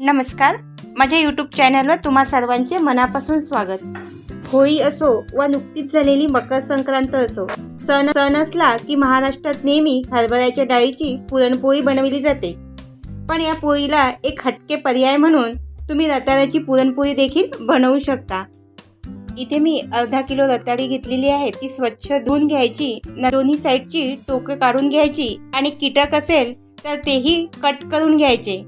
नमस्कार. माझ्या यूट्यूब चॅनलवर तुम्हा सर्वांचे मनापासून स्वागत. होळी असो व नुकतीच झालेली मकर संक्रांत असो सण सण असला की महाराष्ट्रात नेहमी हरभऱ्याच्या डाळीची पुरणपोळी बनवली जाते. पण या पोळीला एक हटके पर्याय म्हणून तुम्ही रताळ्याची पुरणपोळी देखील बनवू शकता. इथे मी अर्धा किलो रताळी घेतलेली आहे. ती स्वच्छ धुवून घ्यायची न दोन्ही साईडची टोकं काढून घ्यायची आणि कीटक असेल तर तेही कट करून घ्यायचे.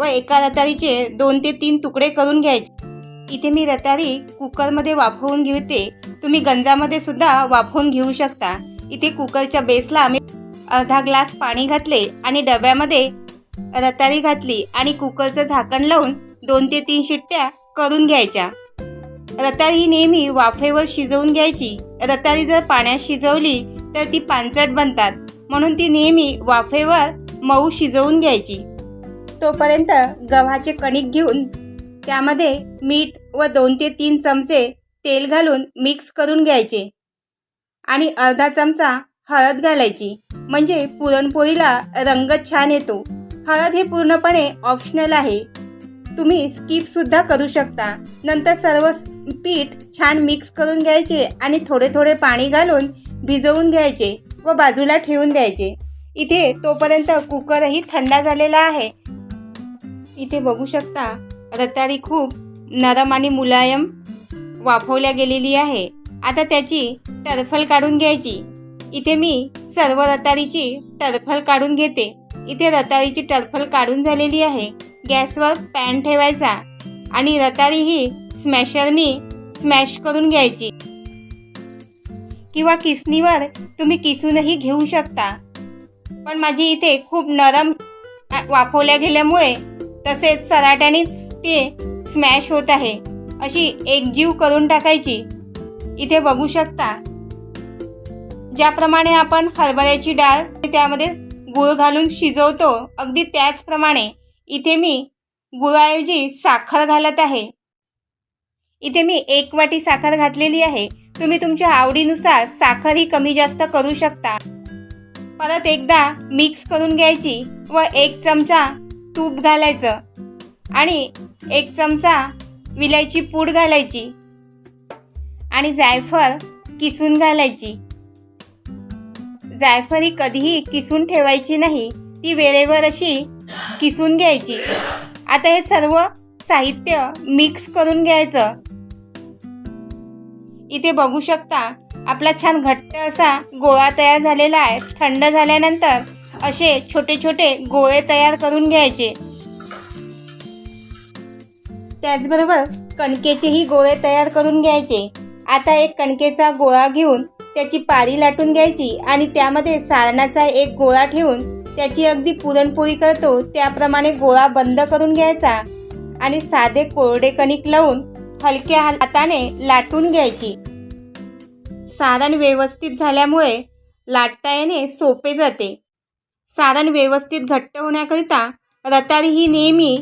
व एका रताळीचे दोन ते तीन तुकडे करून घ्यायचे. इथे मी रताळी कुकरमध्ये वाफवून घेते. तुम्ही गंजामध्ये सुद्धा वाफवून घेऊ शकता. इथे कुकरच्या बेसला आम्ही अर्धा ग्लास पाणी घातले आणि डब्यामध्ये रताळी घातली आणि कुकरचं झाकण लावून दोन ते तीन शिट्ट्या करून घ्यायच्या. रताळी ही नेहमी वाफेवर शिजवून घ्यायची. रताळी जर पाण्यात शिजवली तर ती पांचट बनतात. म्हणून ती नेहमी वाफेवर मऊ शिजवून घ्यायची. तोपर्यंत गव्हाचे कणिक घेऊन त्यामध्ये मीठ व दोन ते तीन चमचे तेल घालून मिक्स करून घ्यायचे. आणि अर्धा चमचा हळद घालायची. म्हणजे पुरणपोळीला रंग छान येतो. हळद हे पूर्णपणे ऑप्शनल आहे. तुम्ही स्किपसुद्धा करू शकता. नंतर सर्व पीठ छान मिक्स करून घ्यायचे आणि थोडे थोडे पाणी घालून भिजवून घ्यायचे व बाजूला ठेवून द्यायचे. इथे तोपर्यंत कुकरही थंडा झालेला आहे. इथे बघू शकता रताळी खूप नरम आणि मुलायम वाफवल्या गेलेली आहे. आता त्याची टरफल काढून घ्यायची. इथे मी सर्व रताळीची टरफल काढून घेते. इथे रताळीची टरफल काढून झालेली आहे. गॅसवर पॅन ठेवायचा आणि रताळी ही स्मॅशरनी स्मॅश करून घ्यायची. किंवा किसणीवर तुम्ही किसूनही घेऊ शकता. पण माझी इथे खूप नरम वाफवल्या गेल्यामुळे तसेच सराट्यानेच ते स्मॅश होत आहे. अशी एकजीव करून टाकायची. इथे बघू शकता. ज्याप्रमाणे आपण हरभऱ्याची डाळ त्यामध्ये गूळ घालून शिजवतो अगदी त्याचप्रमाणे इथे मी गुळाऐवजी साखर घालत आहे. इथे मी एक वाटी साखर घातलेली आहे. तुम्ही तुमच्या आवडीनुसार साखरही कमी जास्त करू शकता. परत एकदा मिक्स करून घ्यायची व एक चमचा तूप घालायचं आणि एक चमचा विलायची पूड घालायची आणि जायफळ किसून घालायची. जायफळ ही कधीही किसून ठेवायची नाही ती वेळेवर अशी किसून घ्यायची. आता हे सर्व साहित्य मिक्स करून घ्यायचं. इथे बघू शकता आपला छान घट्ट असा गोळा तयार झालेला आहे. थंड झाल्यानंतर असे छोटे छोटे गोळे तयार करून घ्यायचे. त्याचबरोबर कणकेचेही गोळे तयार करून घ्यायचे. आता एक कणकेचा गोळा घेऊन त्याची पारी लाटून घ्यायची आणि त्यामध्ये सारणाचा एक गोळा ठेवून त्याची अगदी पुरणपोळी करतो त्याप्रमाणे गोळा बंद करून घ्यायचा आणि साधे कोरडे कणिक लावून हलक्या हाताने लाटून घ्यायची. सारण व्यवस्थित झाल्यामुळे लाटता येणे सोपे जाते. सारण व्यवस्थित घट्ट होण्याकरिता रताळी ही नेहमी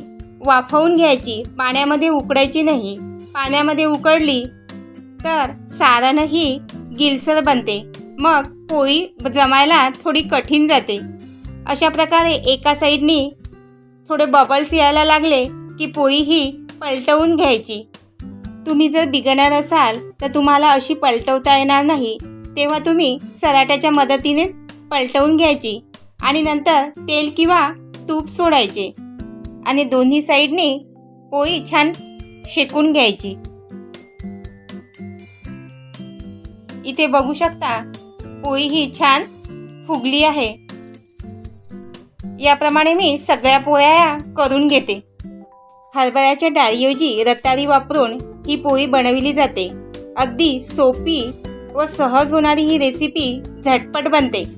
वाफवून घ्यायची पाण्यामध्ये उकडायची नाही. पाण्यामध्ये उकडली तर सारणही गिलसर बनते. मग पोळी जमायला थोडी कठीण जाते. अशा प्रकारे एका साईडनी थोडे बबल्स यायला लागले की पोळी ही पलटवून घ्यायची. तुम्ही जर बिगनर असाल तर तुम्हाला अशी पलटवता येणार नाही. तेव्हा तुम्ही सराट्याच्या मदतीने पलटवून घ्यायची. आणि नंतर तेल किंवा तूप सोडायचे. आणि दोन्ही साईडने पोळी छान शेकून घ्यायची. इथे बघू शकता पोळी ही छान फुगली आहे. याप्रमाणे मी सगळ्या पोळ्या करून घेते. हरभऱ्याच्या डाळीऐवजी रताळी वापरून ही पोळी बनविली जाते. अगदी सोपी व सहज होणारी ही रेसिपी झटपट बनते.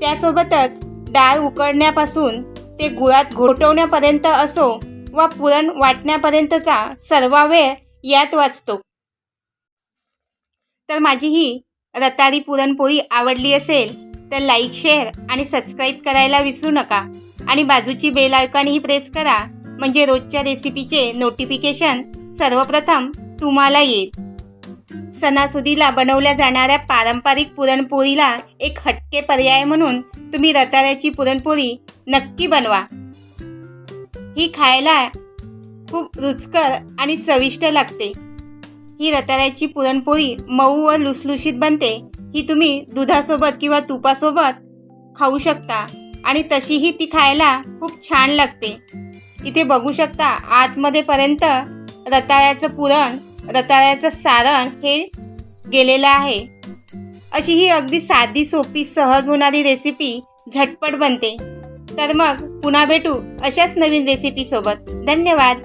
त्यासोबतच डाळ उकडण्यापासून ते गुळात घोटवण्यापर्यंत असो व पुरण वाटण्यापर्यंतचा सर्व वेळ यात वाचतो. तर माझी ही रतारी पुरणपोळी आवडली असेल तर लाईक शेअर आणि सबस्क्राईब करायला विसरू नका आणि बाजूची बेल आयकॉनही प्रेस करा म्हणजे रोजच्या रेसिपीचे नोटिफिकेशन सर्वप्रथम तुम्हाला येईल. सणासुदीला बनवल्या जाणाऱ्या पारंपरिक पुरणपोळीला एक हटके पर्याय म्हणून तुम्ही रताळ्याची पुरणपोळी नक्की बनवा. ही खायला खूप रुचकर आणि चविष्ट लागते. ही रताळ्याची पुरणपोळी मऊ व लुसलुशीत बनते. ही तुम्ही दुधासोबत किंवा तुपासोबत खाऊ शकता आणि तशीही ती खायला खूप छान लागते. इथे बघू शकता आतमध्येपर्यंत रताळ्याचं पुरण रताळ्याचं सारण हे गेलेलं आहे. अशी ही अगदी साधी सोपी सहज होणारी रेसिपी झटपट बनते. तर मग पुन्हा भेटू अशाच नवीन रेसिपीसोबत धन्यवाद.